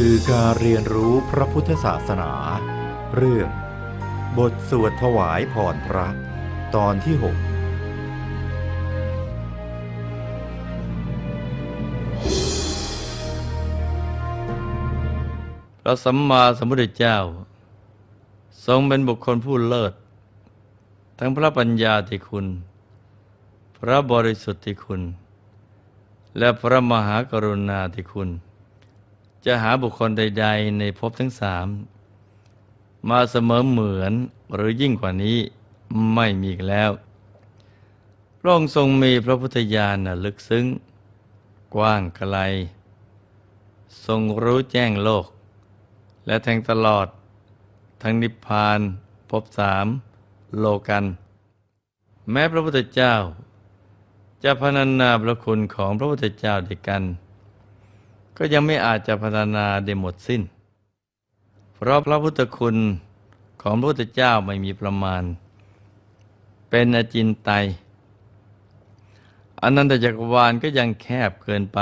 สื่อการเรียนรู้พระพุทธศาสนา เรื่อง บทสวดถวายพรพระ ตอนที่ 6 พระสัมมาสัมพุทธเจ้า ทรงเป็นบุคคลผู้เลิศ ทั้งพระปัญญาที่คุณ พระบริสุทธิ์ที่คุณ และพระมหากรุณาที่คุณ จะหาบุคคลใด ๆ ในภพทั้งสามมาเสมอเหมือนหรือยิ่งกว่านี้ไม่มีอีกแล้ว พระองค์ทรงมีพระพุทธญาณลึกซึ้ง กว้างไกล ทรงรู้แจ้งโลก และแทงตลอด ทั้งนิพพานภพสามโลกัน แม้พระพุทธเจ้า จะพรรณนาพระคุณของพระพุทธเจ้าด้วยกัน ก็ยังไม่อาจจะพรรณนาได้หมดสิ้น เพราะพระพุทธคุณของพระพุทธเจ้าไม่มีประมาณ เป็นอจินไตยอนันตจักรวาลก็ยังแคบเกินไป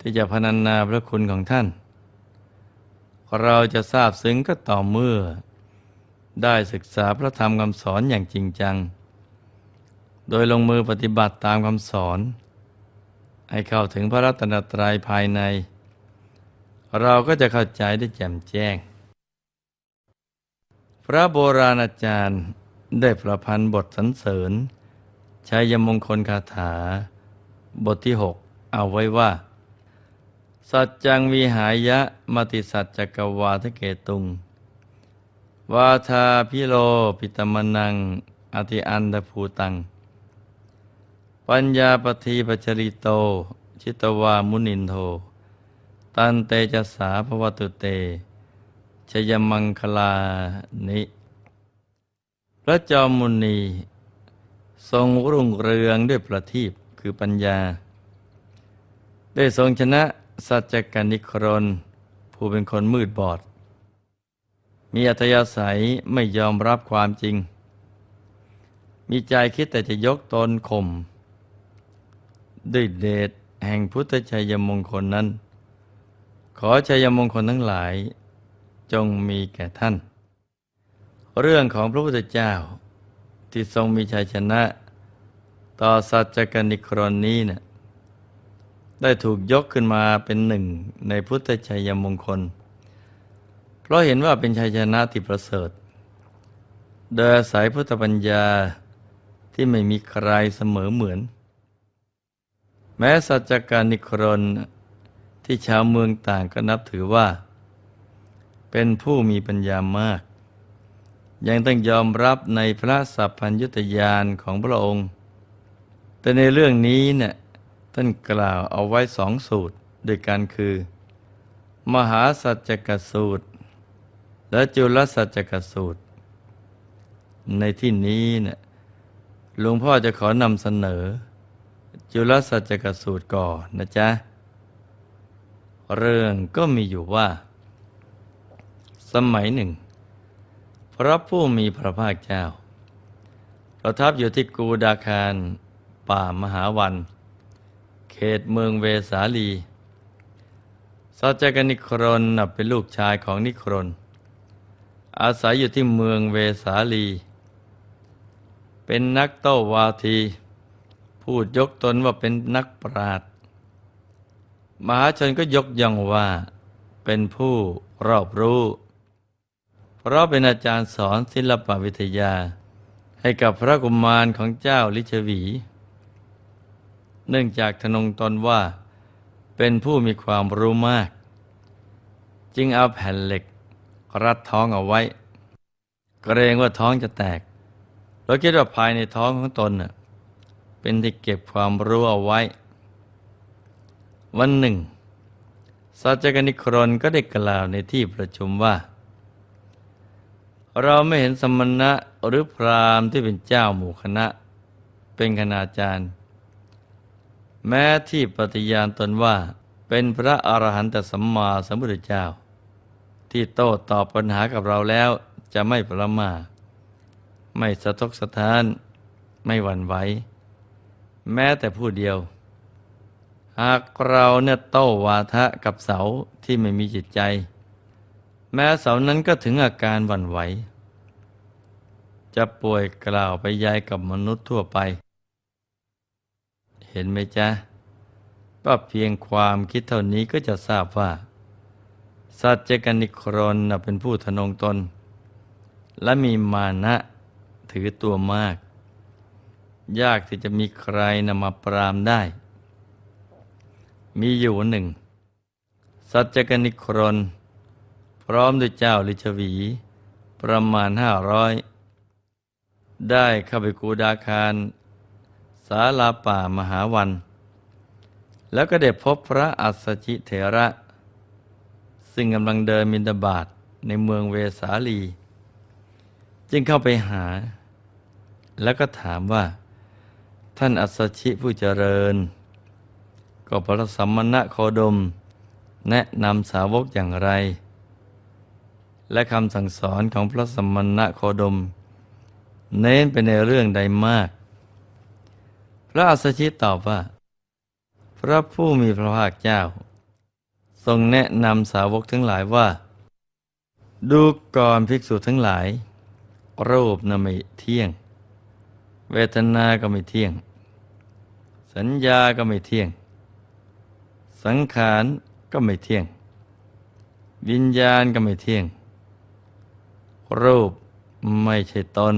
ที่จะพรรณนาพระคุณของท่าน เราจะทราบซึ้งก็ต่อเมื่อ ได้ศึกษาพระธรรมคำสอนอย่างจริงจัง โดยลงมือปฏิบัติตามคำสอน ให้เข้าถึงพระรัตนตรัยภายใน เราก็จะเข้าใจได้แจ่มแจ้ง พระโบราณอาจารย์ได้ประพันธ์บทสรรเสริญชัยมงคลคาถา บทที่หกเอาไว้ว่า สัจจังวิหายะมติสัจจกวาทเกตุง วาทาพิโลปิตมนังอธิอันดภูตัง ปัญญาปทีปัจริโต ชิตวามุนินโท ตันเตจสาภวตุเตชยมังคลานิ พระจอมมุนี ทรงรุ่งเรืองด้วยประทีปคือปัญญา ได้ทรงชนะสัจจกนิครน ผู้เป็นคนมืดบอด มีอัธยาศัยไม่ยอมรับความจริง มีใจคิดแต่จะยกตนข่ม ด้วยเดชแห่งพุทธชัยมงคลนั้น ขอชัยมงคลทั้งหลายจงมีแก่ท่าน เรื่องของพระพุทธเจ้า ที่ทรงมีชัยชนะ ต่อสัจจกนิครนนี้เนะ่ยได้ถูกยกขึ้นมาเป็นหนึ่งในพุทธชัยมงคล เพราะเห็นว่าเป็นชัยชนะที่ประเสริฐ โดยอาศัยพุทธปัญญาที่ไม่มีใครเสมอเหมือน แม้สัจจการนิครนที่ชาวเมืองต่างก็นับถือว่า เป็นผู้มีปัญญามาก ยังต้องยอมรับในพระสัพพัญญุตยานของพระองค์ แต่ในเรื่องนี้เนี่ยท่านกล่าวเอาไว้สองสูตรด้วยกันคือ มหาสัจจกสูตร และจุลสัจจกสูตร ในที่นี้เนี่ยหลวงพ่อจะขอนำเสนอ จุลสัจจกสูตรก่อนนะจ๊ะ เรื่องก็มีอยู่ว่า สมัยหนึ่ง พระผู้มีพระภาคเจ้า ประทับอยู่ที่กูดาคารป่ามหาวัน เขตเมืองเวสาลี สัจจกนิครนนับเป็นลูกชายของนิครน อาศัยอยู่ที่เมืองเวสาลี เป็นนักโต้วาที พูดยกตนว่าเป็นนักปราชญ์มหาชนก็ยกย่องว่า เป็นผู้รอบรู้ เพราะเป็นอาจารย์สอนศิลปวิทยา ให้กับพระกุมารของเจ้าลิชวี เนื่องจากทนงตนว่า เป็นผู้มีความรู้มาก จึงเอาแผ่นเหล็ก รัดท้องเอาไว้ เกรงว่าท้องจะแตกเราคิดว่าภายในท้องของตนน่ะ เป็นที่เก็บความรู้เอาไว้ วันหนึ่งสัจจกนิครนก็ได้กล่าวในที่ประชุมว่า เราไม่เห็นสมณะหรือพราหมณ์ที่เป็นเจ้าหมู่คณะ เป็นคณาจารย์ แม้ที่ปฏิญาณตนว่าเป็นพระอรหันตสัมมาสัมพุทธเจ้า ที่โต้ตอบปัญหากับเราแล้วจะไม่ประมาทไม่สะทกสะท้าน ไม่หวั่นไหว แม้แต่ผู้เดียว หากเราเนี่ยโต้วาทะกับเสาที่ไม่มีจิตใจ แม้เสานั้นก็ถึงอาการหวั่นไหว จะป่วยกล่าวไปยายกับมนุษย์ทั่วไป เห็นไหมจ๊ะก็เพียงความคิดเท่านี้ก็จะทราบว่า สัจจกนิครนเป็นผู้ทะนงตน และมีมานะถือตัวมาก ยากที่จะมีใครนำมาปรามได้ มีอยู่หนึ่ง สัจจกนิครน พร้อมด้วยเจ้าลิชวี ประมาณห้าร้อยได้เข้าไปกูดาคารสาลาป่ามหาวัน แล้วก็ได้พบพระอัสสชิเถระ ซึ่งกำลังเดินมินตบาตในเมืองเวสาลี จึงเข้าไปหา แล้วก็ถามว่า ท่านอัสชิผู้เจริญ ก็พระสัมมณะโคดม แนะนำสาวกอย่างไร และคำสั่งสอนของพระสัมมณะโคดม เน้นไปในเรื่องใดมาก พระอัสชิตอบว่า พระผู้มีพระภาคเจ้า ทรงแนะนำสาวกทั้งหลายว่า ดูก่อนภิกษุทั้งหลายรูปนไม่เที่ยง เวทนาก็ไม่เที่ยง สัญญาก็ไม่เที่ยง สังขารก็ไม่เที่ยง วิญญาณก็ไม่เที่ยง รูปไม่ใช่ตน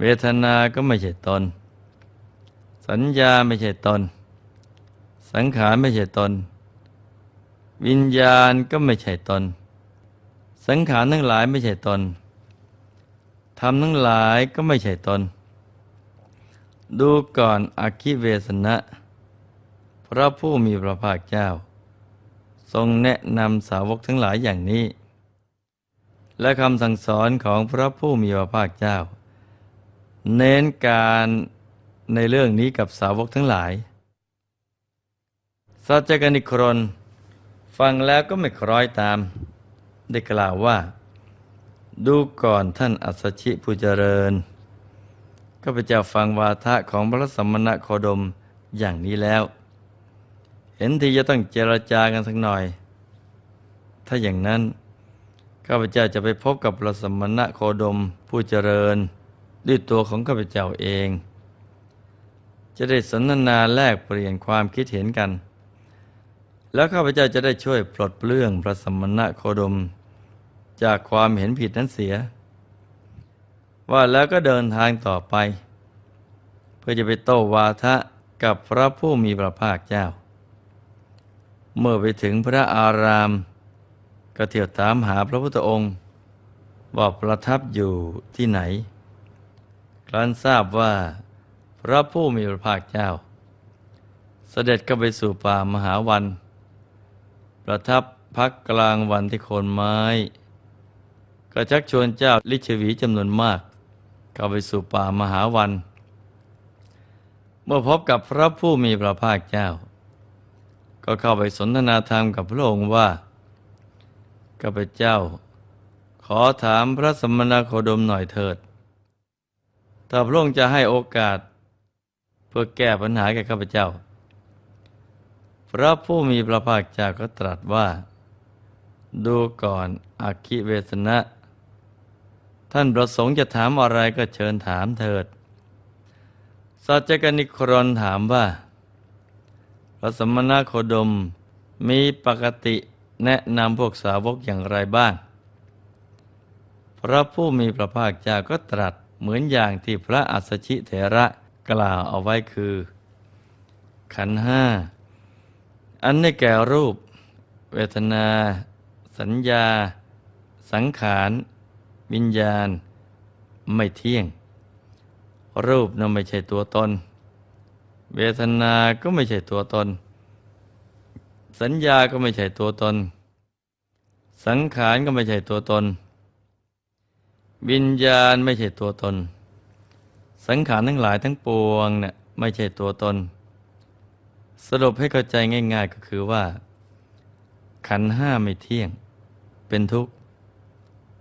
เวทนาก็ไม่ใช่ตน สัญญาไม่ใช่ตน สังขารไม่ใช่ตน วิญญาณก็ไม่ใช่ตน สังขารทั้งหลายไม่ใช่ตนธรรมทั้งหลายก็ไม่ใช่ตน ดูก่อนอคิเวสนะ พระผู้มีพระภาคเจ้า ทรงแนะนำสาวกทั้งหลายอย่างนี้ และคำสั่งสอนของพระผู้มีพระภาคเจ้า เน้นการในเรื่องนี้กับสาวกทั้งหลาย สัจจกนิครนฟังแล้วก็ไม่คล้อยตาม ได้กล่าวว่า ดูก่อนท่านอัสสชิผู้เจริญ ข้าพเจ้าฟังวาทะของพระสัมมณโคดมอย่างนี้แล้ว เห็นที่จะต้องเจรจากันสักหน่อย ถ้าอย่างนั้นข้าพเจ้าจะไปพบกับพระสัมมณโคดมผู้เจริญด้วยตัวของข้าพเจ้าเอง จะได้สนทนาแลกเปลี่ยนความคิดเห็นกัน แล้วข้าพเจ้าจะได้ช่วยปลดเปลื้องพระสมณะโคดม จากความเห็นผิดนั้นเสีย ว่าแล้วก็เดินทางต่อไป เพื่อจะไปโต้วาทะกับพระผู้มีพระภาคเจ้า เมื่อไปถึงพระอาราม ก็เที่ยวถามหาพระพุทธองค์ว่าประทับอยู่ที่ไหน ครั้นทราบว่าพระผู้มีพระภาคเจ้า เสด็จก็ไปสู่ป่ามหาวัน ประทับพักกลางวันที่โคนไม้ ก็ชักชวนเจ้าลิชวีจำนวนมาก เข้าไปสู่ป่ามหาวัน เมื่อพบกับพระผู้มีพระภาคเจ้า ก็เข้าไปสนทนาธรรมกับพระองค์ว่าข้าพเจ้า ขอถามพระสมณโคดมหน่อยเถิด ถ้าพระองค์จะให้โอกาส เพื่อแก้ปัญหาแก่ข้าพเจ้า พระผู้มีพระภาคเจ้าก็ตรัสว่า ดูก่อนอคิเวสนะ ท่านประสงค์จะถามอะไรก็เชิญถามเถิด สัจจกนิครนถามว่า พระสมณโคดมมีปกติแนะนำพวกสาวกอย่างไรบ้าง พระผู้มีพระภาคเจ้าก็ตรัสเหมือนอย่างที่พระอัสสชิเถระกล่าวเอาไว้คือ ขันห้า อันได้แก่รูป เวทนา สัญญา สังขาร วิญญาณไม่เที่ยง รูปนั้นไม่ใช่ตัวตน เวทนาก็ไม่ใช่ตัวตน สัญญาก็ไม่ใช่ตัวตน สังขารก็ไม่ใช่ตัวตน วิญญาณไม่ใช่ตัวตน สังขารทั้งหลายทั้งปวงเนี่ยไม่ใช่ตัวตน สรุปให้เข้าใจง่าย ๆก็คือว่า ขันห้าไม่เที่ยง เป็นทุกข์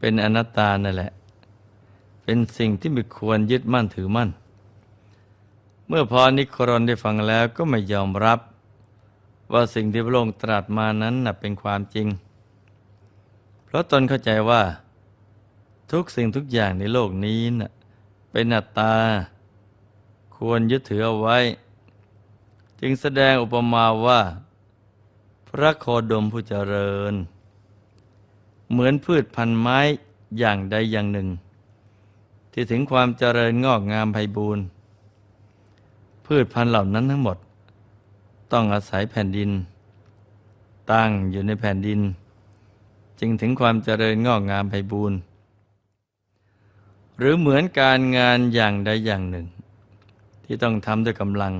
เป็นอนัตตานั่นแหละ เป็นสิ่งที่ไม่ควรยึดมั่นถือมั่น เมื่อพอนิครนได้ฟังแล้วก็ไม่ยอมรับ ว่าสิ่งที่พระองค์ตรัสมานั้นน่ะเป็นความจริง เพราะตนเข้าใจว่า ทุกสิ่งทุกอย่างในโลกนี้น่ะเป็นอัตตา ควรยึดถือเอาไว้ จึงแสดงอุปมาว่า พระโคดมผู้เจริญ เหมือนพืชพันธุ์ไม้อย่างใดอย่างหนึ่ง ที่ถึงความเจริญงอกงามไพบูรณ์พืชพันธุ์เหล่านั้นทั้งหมด ต้องอาศัยแผ่นดิน ตั้งอยู่ในแผ่นดิน จึงถึงความเจริญงอกงามไพบูรณ์หรือเหมือนการงานอย่างใดอย่างหนึ่ง ที่ต้องทำด้วยกำลัง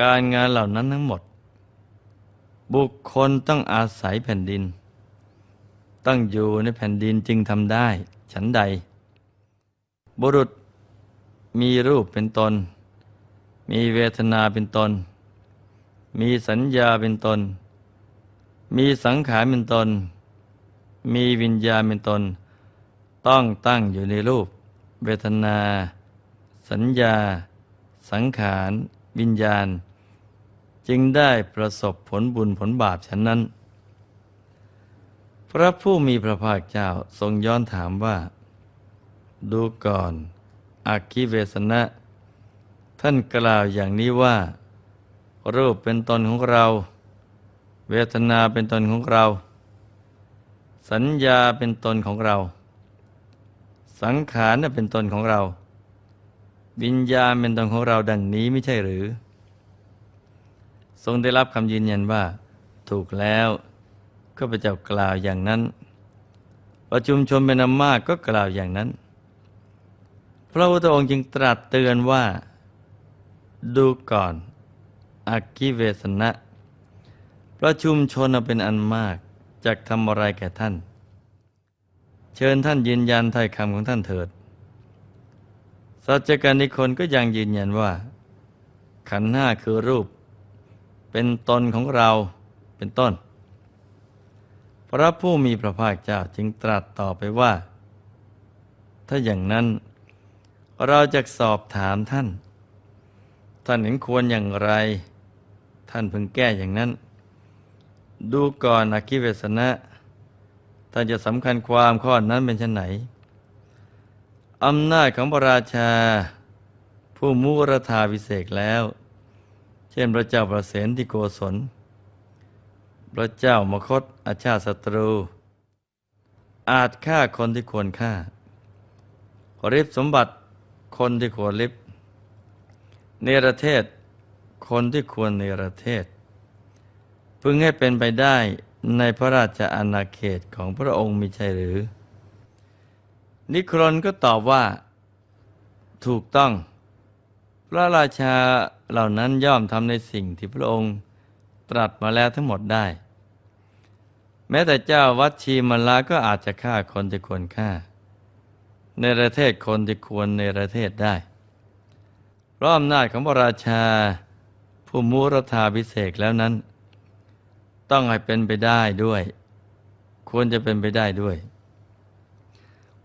การงานเหล่านั้นทั้งหมด บุคคลต้องอาศัยแผ่นดิน ต้องอยู่ในแผ่นดินจึงทำได้ ฉันใด บุรุษมีรูปเป็นตน มีเวทนาเป็นตน มีสัญญาเป็นตน มีสังขารเป็นตน มีวิญญาณเป็นตน ต้องตั้งอยู่ในรูป เวทนา สัญญา สังขาร วิญญาณ จึงได้ประสบผลบุญผลบาปฉันนั้น พระผู้มีพระภาคเจ้าทรงย้อนถามว่า ดูก่อนอาคิเวสนะ ท่านกล่าวอย่างนี้ว่า รูปเป็นตนของเรา เวทนาเป็นตนของเรา สัญญาเป็นตนของเรา สังขารเป็นตนของเรา วิญญาณเป็นตนของเราดังนี้ไม่ใช่หรือ ทรงได้รับคำยืนยันว่า ถูกแล้ว ก็พระเจ้ากล่าวอย่างนั้น ประชุมชนเป็นอันมากก็กล่าวอย่างนั้น พระพุทธองค์จึงตรัสเตือนว่า ดูก่อนอากิเวสนะ ประชุมชนเป็นอันมากจากทำอะไรแก่ท่าน เชิญท่านยืนยันถ้อยคำของท่านเถิด สัจการนิคนก็ยังยืนยันว่า ขันห้าคือรูป เป็นตนของเราเป็นต้น พระผู้มีพระภาคเจ้าจึงตรัสต่อไปว่า ถ้าอย่างนั้น เราจะสอบถามท่าน ท่านเห็นควรอย่างไร ท่านพึงแก้อย่างนั้น ดูก่อนอาคิเวสนะ ท่านจะสำคัญความข้อนั้นเป็นชนไหนอำนาจของพระราชา ผู้มุรธาวิเศษแล้ว เช่นพระเจ้าประเสนที่โกศล พระเจ้ามคตอาชาติศัตรู อาจฆ่าคนที่ควรฆ่าริบสมบัติคนที่ควรริบ เนรเทศ คนที่ควรเนรเทศ พึงให้เป็นไปได้ในพระราชอาณาเขตของพระองค์มิใช่หรือ นิครนก็ตอบว่า ถูกต้อง พระราชาเหล่านั้นย่อมทำในสิ่งที่พระองค์ตรัสมาแล้วทั้งหมดได้ แม้แต่เจ้าวัดชีมลาก็อาจจะฆ่าคนที่ควรฆ่า ในประเทศคนที่ควรในประเทศได้เพราะอำนาจของพระราชา ผู้มูรธาพิเศษแล้วนั้น ต้องให้เป็นไปได้ด้วย ควรจะเป็นไปได้ด้วย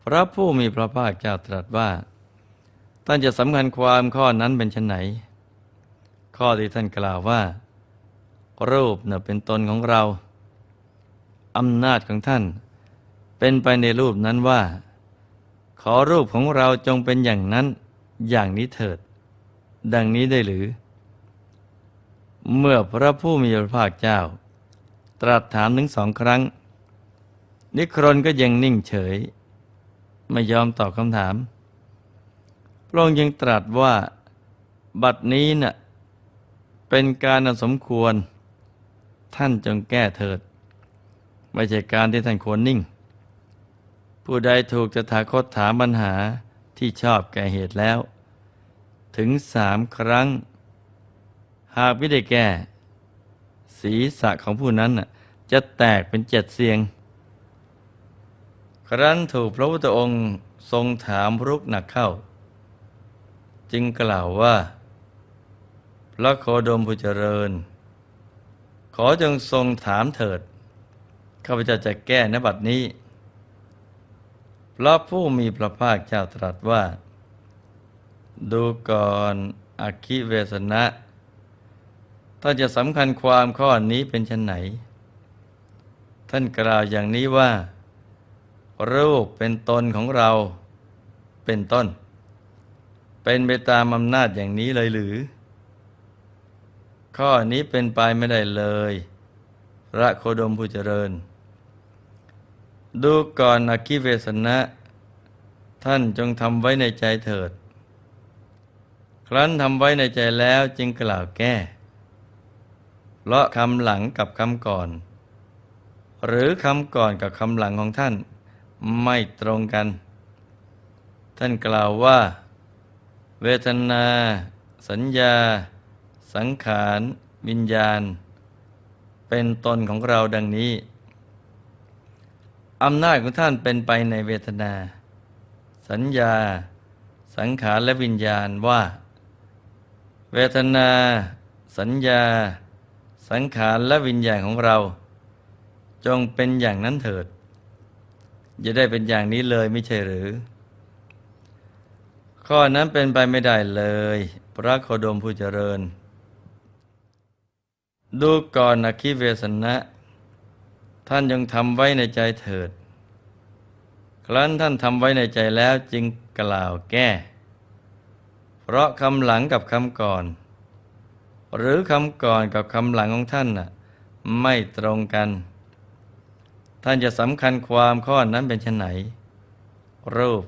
พระผู้มีพระภาคเจ้าตรัสว่าท่านจะสำคัญความข้อนั้นเป็นชนไหน ข้อที่ท่านกล่าวว่า รูปเน่ะเป็นตนของเรา อำนาจของท่าน เป็นไปในรูปนั้นว่า ขอรูปของเราจงเป็นอย่างนั้นอย่างนี้เถิด ดังนี้ได้หรือ เมื่อพระผู้มีพระภาคเจ้า ตรัสถามถึงสองครั้ง นิครนก็ยังนิ่งเฉย ไม่ยอมตอบคำถาม พระองค์ยังตรัสว่า บัดนี้น่ะเป็นการสมควร ท่านจงแก้เถิด ไม่ใช่การที่ท่านควรนิ่ง ผู้ใดถูกจะถาคตถามปัญหาที่ชอบแก่เหตุแล้ว ถึงสามครั้ง หากไม่ได้แก้ศีรษะของผู้นั้นน่ะจะแตกเป็นเจ็ดเสียง ครั้นถูกพระพุทธองค์ทรงถามรุกหนักเข้า จึงกล่าวว่า พระโคดมผู้เจริญ ขอจงทรงถามเถิด ข้าพเจ้าจะแก้นบัดนี้พระผู้มีพระภาคเจ้าตรัสว่า ดูก่อนอคิเวสนะท่านท่านจะสำคัญความข้อนี้เป็นชนไหน ท่านกล่าวอย่างนี้ว่า รูปเป็นตนของเราเป็นต้น เป็นไปตามอำนาจอย่างนี้เลยหรือ ข้อนี้เป็นไปไม่ได้เลย พระโคดมผู้เจริญ ดูก่อนอคิเวสนะ ท่านจงทำไว้ในใจเถิด ครั้นทำไว้ในใจแล้วจึงกล่าวแก้ เพราะคำหลังกับคำก่อน หรือคำก่อนกับคำหลังของท่านไม่ตรงกัน ท่านกล่าวว่า เวทนา สัญญา สังขาร วิญญาณ เป็นตนของเราดังนี้ อำนาจของท่านเป็นไปในเวทนา สัญญา สังขารและวิญญาณว่า เวทนา สัญญา สังขารและวิญญาณของเรา จงเป็นอย่างนั้นเถิดจะได้เป็นอย่างนี้เลยไม่ใช่หรือ ข้อนั้นเป็นไปไม่ได้เลย พระโคดมผู้เจริญ ดูก่อนอคิเวสนะ ท่านยังทำไว้ในใจเถิด ครั้นท่านทำไว้ในใจแล้วจึงกล่าวแก้ เพราะคำหลังกับคำก่อน หรือคำก่อนกับคำหลังของท่านน่ะไม่ตรงกัน ท่านจะสำคัญความข้อนั้นเป็นชนไหน รูป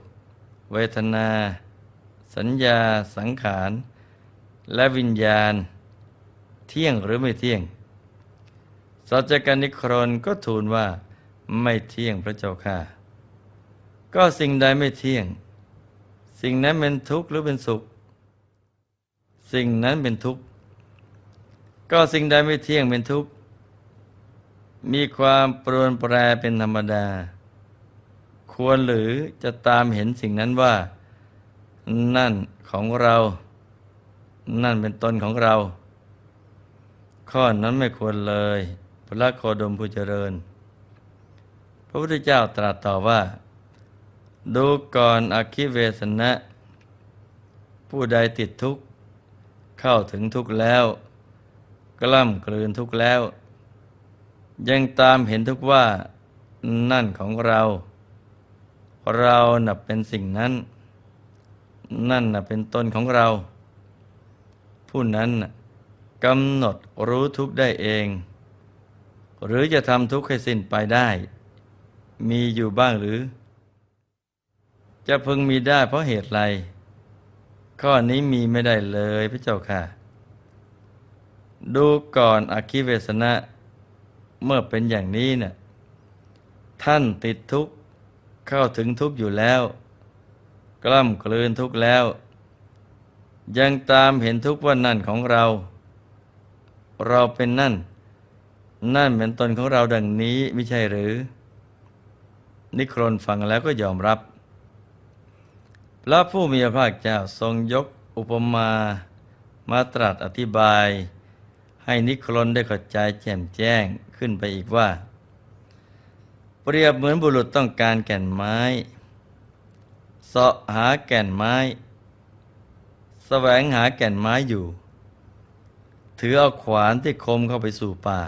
เวทนา สัญญา สังขาร และวิญญาณ เที่ยงหรือไม่เที่ยง สัจจการนิครนก็ทูลว่าไม่เที่ยงพระเจ้าค่ะ ก็สิ่งใดไม่เที่ยง สิ่งนั้นเป็นทุกข์หรือเป็นสุข สิ่งนั้นเป็นทุกข์ ก็สิ่งใดไม่เที่ยงเป็นทุกข์ มีความปรวนแปรเป็นธรรมดา ควรหรือจะตามเห็นสิ่งนั้นว่า นั่นของเรา นั่นเป็นตนของเรา ข้อนั้นไม่ควรเลย พระโคดมผู้เจริญ พระพุทธเจ้าตรัสต่อว่า ดูก่อนอคิเวสนะ ผู้ใดติดทุกข์ เข้าถึงทุกข์แล้ว กล้ำกลืนทุกข์แล้ว ยังตามเห็นทุกข์ว่านั่นของเรา เราน่ะเป็นสิ่งนั้น นั่นน่ะเป็นตนของเรา ผู้นั้นกำหนดรู้ทุกข์ได้เอง หรือจะทำทุกข์ให้สิ้นไปได้ มีอยู่บ้างหรือ จะพึงมีได้เพราะเหตุไร ข้อนี้มีไม่ได้เลยพระเจ้าค่ะ ดูก่อนอคิเวสนะเมื่อเป็นอย่างนี้เนี่ยท่านติดทุกข์เข้าถึงทุกข์อยู่แล้ว กล้ำกลืนทุกข์แล้ว ยังตามเห็นทุกข์ว่านั่นของเรา เราเป็นนั่น นั่นเป็นตนของเราดังนี้ไม่ใช่หรือ นิครนฟังแล้วก็ยอมรับ พระผู้มีพระภาคเจ้าทรงยกอุปมามาตรัสอธิบาย ให้นิครนได้เข้าใจแจ่มแจ้งขึ้นไปอีกว่า เปรียบเหมือนบุรุษต้องการแก่นไม้เสาะหาแก่นไม้แสวงหาแก่นไม้อยู่ ถือเอาขวานที่คมเข้าไปสู่ป่า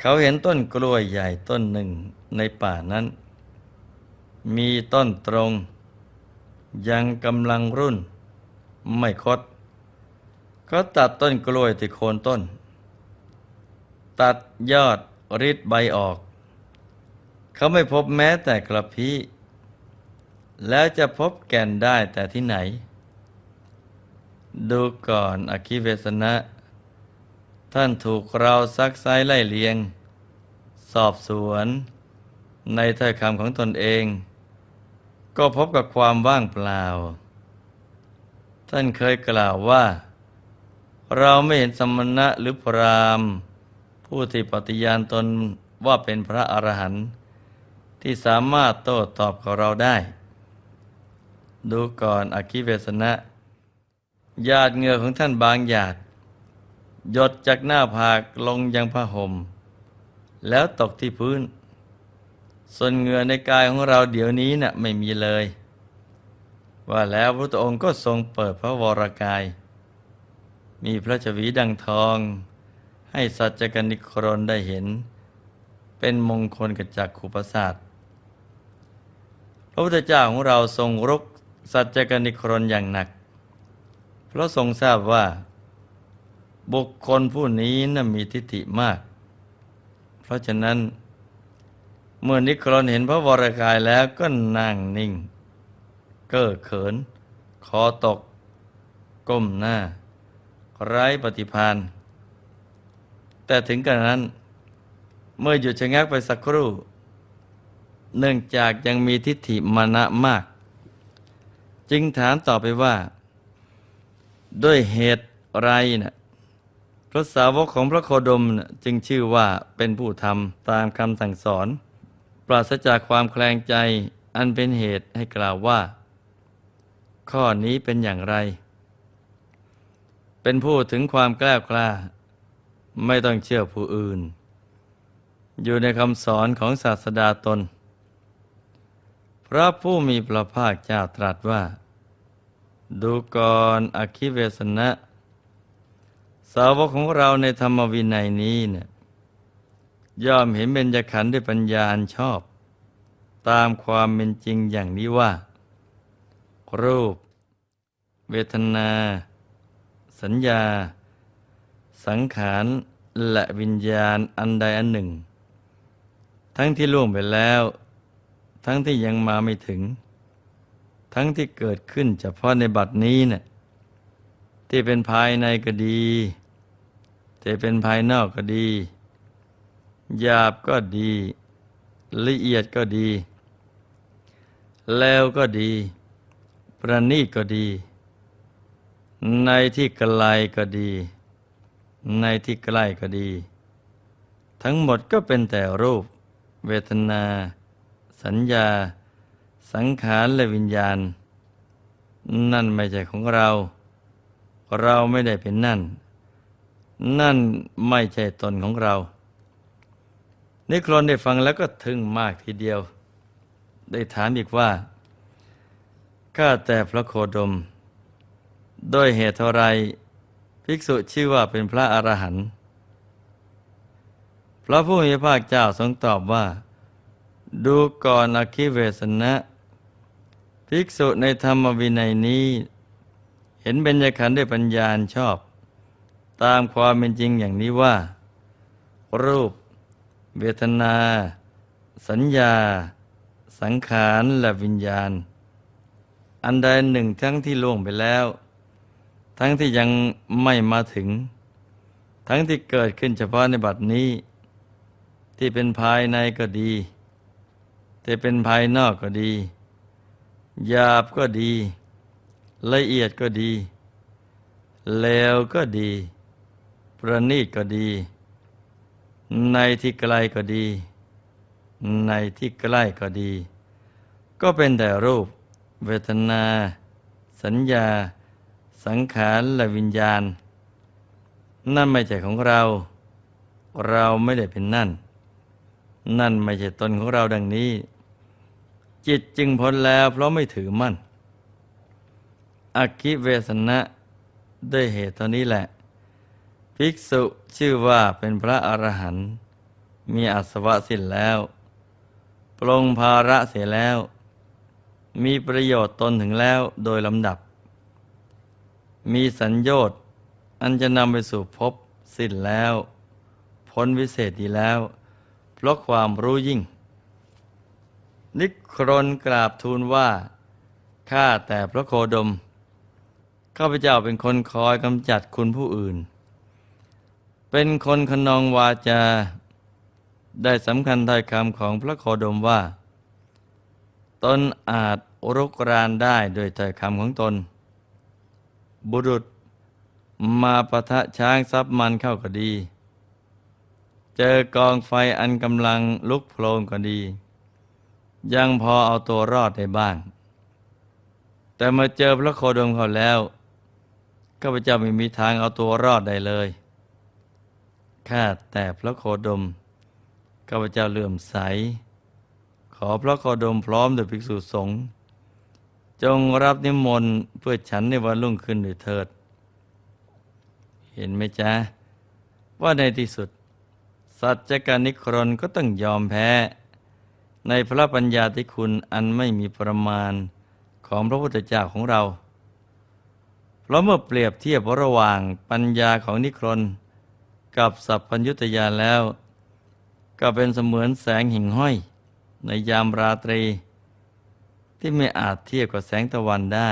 เขาเห็นต้นกล้วยใหญ่ต้นหนึ่งในป่านั้น มีต้นตรง ยังกำลังรุ่น ไม่คดก็ตัดต้นกล้วยที่โคนต้น ตัดยอดริดใบออก เขาไม่พบแม้แต่กระพี้แล้วจะพบแก่นได้แต่ที่ไหน ดูก่อนอคิเวสนะ ท่านถูกเราซักไซไล่เลียง สอบสวน ในถ้อยคำของตนเอง ก็พบกับความว่างเปล่า ท่านเคยกล่าวว่า เราไม่เห็นสมณะหรือพรามผู้ที่ปฏิญาณตนว่าเป็นพระอรหันต์ที่สามารถโต้ตอบกับเราได้ ดูก่อนอคิเวสนะหยาดเหงื่อของท่านบางหยาด หยดจากหน้าผากลงยังผ้าห่ม แล้วตกที่พื้น ส่วนเหงื่อในกายของเราเดี๋ยวนี้น่ะไม่มีเลย ว่าแล้วพระองค์ก็ทรงเปิดพระวรกาย มีพระชวีดังทอง ให้สัจจกนิครนได้เห็น เป็นมงคลกับจักขุประสาทพระพุทธเจ้าของเราทรงรุกสัจจกนิครนอย่างหนัก เพราะทรงทราบว่า บุคคลผู้นี้น่ะมีทิฏฐิมาก เพราะฉะนั้น เมื่อนิครนเห็นพระวรกายแล้วก็นั่งนิ่ง เก้อเขิน คอตก ก้มหน้า ไร้ปฏิพานแต่ถึงกระนั้น เมื่อหยุดชะงักไปสักครู่ เนื่องจากยังมีทิฏฐิมานะมาก จึงถามต่อไปว่า ด้วยเหตุไรนะ พระสาวกของพระโคดมจึงชื่อว่าเป็นผู้ทำตามคำสั่งสอน ปราศจากความแคลงใจอันเป็นเหตุให้กล่าวว่า ข้อนี้เป็นอย่างไร เป็นผู้ถึงความกล้ากล้า ไม่ต้องเชื่อผู้อื่น อยู่ในคำสอนของศาสดาตน พระผู้มีพระภาคเจ้าตรัสว่า ดูก่อนอคิเวสนะ สาวกของเราในธรรมวินัยนี้เนี่ยย่อมเห็นเบญจขันธ์ด้วยปัญญาอันชอบ ตามความเป็นจริงอย่างนี้ว่า รูป เวทนา สัญญา สังขารและวิญญาณอันใดอันหนึ่ง ทั้งที่ล่วงไปแล้ว ทั้งที่ยังมาไม่ถึง ทั้งที่เกิดขึ้นเฉพาะในบัดนี้น่ะ ที่เป็นภายในก็ดีที่เป็นภายนอกก็ดี หยาบก็ดี ละเอียดก็ดี แล้วก็ดี ประณีตก็ดี ในที่ไกลก็ดี ในที่ใกล้ก็ดี ทั้งหมดก็เป็นแต่รูป เวทนา สัญญา สังขารและวิญญาณ นั่นไม่ใช่ของเรา เราไม่ได้เป็นนั่น นั่นไม่ใช่ตนของเรา นิครนได้ฟังแล้วก็ทึ่งมากทีเดียว ได้ถามอีกว่า ข้าแต่พระโคดมด้วยเหตุเท่าไรภิกษุชื่อว่าเป็นพระอรหันต์พระผู้มีพระภาคเจ้าทรงตอบว่า ดูก่อนอคิเวสนะ ภิกษุในธรรมวินัยนี้ ห็นเบญจขันธ์ด้วยปัญญาชอบ ตามความเป็นจริงอย่างนี้ว่า รูป เวทนา สัญญา สังขารและวิญญาณ อันใดหนึ่งทั้งที่ล่วงไปแล้ว ทั้งที่ยังไม่มาถึง ทั้งที่เกิดขึ้นเฉพาะในบัดนี้ ที่เป็นภายในก็ดีที่เป็นภายนอกก็ดีหยาบก็ดี ละเอียดก็ดี แล้วก็ดี ประณีตก็ดี ในที่ไกลก็ดี ในที่ใกล้ก็ดี ก็เป็นแต่รูป เวทนา สัญญา สังขารและวิญญาณ นั่นไม่ใช่ของเรา เราไม่ได้เป็นนั่น นั่นไม่ใช่ตนของเราดังนี้ จิตจึงพ้นแล้วเพราะไม่ถือมั่น อคิเวสนะด้วยเหตุเท่านี้แหละ ภิกษุชื่อว่าเป็นพระอรหันต์มีอาสวะสิ้นแล้วปลงภาระเสียแล้ว มีประโยชน์ตนถึงแล้วโดยลำดับ มีสัญญชน์อันจะนำไปสู่ภพสิ้นแล้ว พ้นวิเศษดีแล้ว เพราะความรู้ยิ่ง นิครนกราบทูลว่า ข้าแต่พระโคดม ข้าพเจ้าเป็นคนคอยกำจัดคุณผู้อื่น เป็นคนขนองวาจา ได้สำคัญถ้อยคำของพระโคดมว่า ตนอาจรุกรานได้โดยถ้อยคำของตน บุรุษมาปะทะช้างซับมันเข้าก็ดี เจอกองไฟอันกำลังลุกโพลงก็ดี ยังพอเอาตัวรอดได้บ้าง แต่มาเจอพระโคดมเขาแล้ว ข้าพเจ้าไม่มีทางเอาตัวรอดได้เลยข้าแต่พระโคดมข้าพเจ้าเลื่อมใส ขอพระโคดมพร้อมด้วยภิกษุสงฆ์จงรับนิมนต์เพื่อฉันในวันรุ่งขึ้นด้วยเถิด เห็นไหมจ๊ะ ว่าในที่สุด สัจจการนิครนก็ต้องยอมแพ้ ในพระปัญญาที่คุณอันไม่มีประมาณของพระพุทธเจ้าของเรา เพราะเมื่อเปรียบเทียบระหว่างปัญญาของนิครนกับสัพพัญญุตยานแล้ว ก็เป็นเสมือนแสงหิ่งห้อย ในยามราตรี ที่ไม่อาจเทียบกับแสงตะวันได้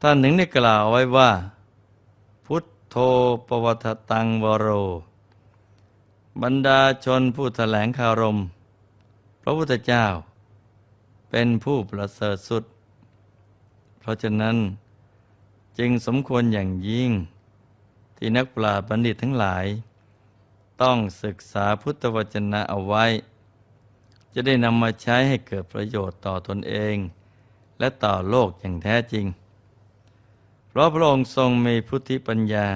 ท่านหนึ่งได้กล่าวไว้ว่า พุทโธปวัตตังวโร บรรดาชนผู้แถลงคารม พระพุทธเจ้า เป็นผู้ประเสริฐสุด เพราะฉะนั้น จึงสมควรอย่างยิ่ง ที่นักปราชญ์บัณฑิตทั้งหลาย ต้องศึกษาพุทธวจนะเอาไว้ จะได้นำมาใช้ให้เกิดประโยชน์ต่อตนเอง และต่อโลกอย่างแท้จริง เพราะพระองค์ทรงมีพุทธิปัญญา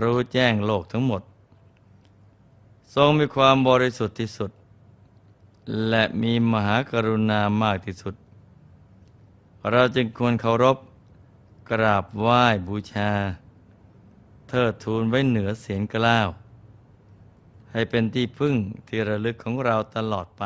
รู้แจ้งโลกทั้งหมด ทรงมีความบริสุทธิ์ที่สุด และมีมหากรุณามากที่สุด เราจึงควรเคารพ กราบไหว้บูชา เทิดทูนไว้เหนือเสียงกล้าว ให้เป็นที่พึ่งที่ระลึกของเราตลอดไป